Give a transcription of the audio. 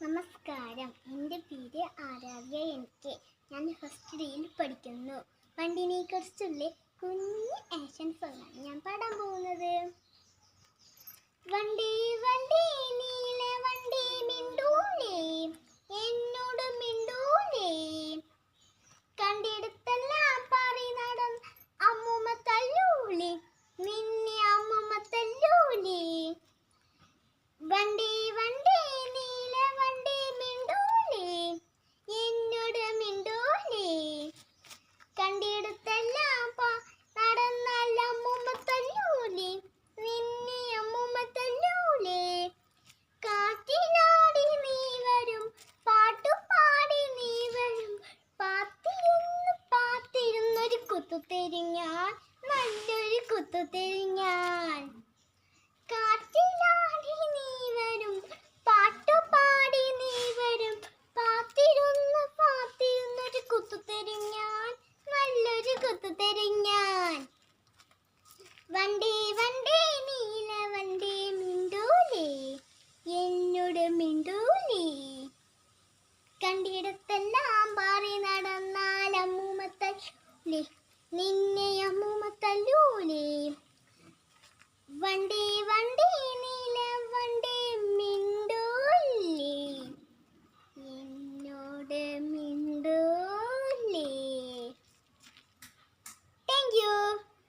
നമസ്കാരം. എന്റെ പേര് ആരാധ്യ എനിക്ക് ഞാൻ ഫസ്റ്റ് ഡിയിൽ പഠിക്കുന്നു. വണ്ടിനെ കുറിച്ചുള്ള കുഞ്ഞ് ആക്ഷൻ സോങ്ങാണ് ഞാൻ പാടാൻ പോകുന്നത്. വണ്ടി നീല വണ്ടി മിണ്ടൂലേ എന്നോട് മിണ്ടൂലേ കണ്ടെടുത്തെല്ലാം പാറി നടൻ അമ്മൂമ്മ തല്ലൂലേ നിന്നെ അമ്മൂമ്മ തല്ലൂലേ വണ്ടി വണ്ടി നീല വണ്ടി മിണ്ടൂലേ എന്നോട് മിണ്ടൂലേ കണ്ടിടത്തെല്ലാം പ- നടന്നാൽ അമ്മൂമ്മ തല്ലൂലേ നിന്നെ അമ്മൂമ്മ തല്ലൂലേ കാറ്റിലാടി നീ വരും പാട്ടുപാടി നീ വരും പാത്തിരുന്ന് പാത്തിരുന്നൊരു കുത്തു ഞാൻ നല്ലൊരു കുത്തുതിരിഞ്ഞാൽ കാറ്റിലാടി നീ വരും പാട്ടുപാടി നീ വരും. പാത്തിരുന്ന് പാത്തിരുന്നൊരു കുത്തു തരും നല്ലൊരു കുത്തു തരും വണ്ടി വണ്ടി നീല വണ്ടി മിണ്ടൂലേ. എന്നോട് മിണ്ടൂലേ. കണ്ടിടത്തെല്ലാം പാറി നടന്നാൽ അമ്മൂമ്മത്തല്ലൂലേ ನಿನ್ನ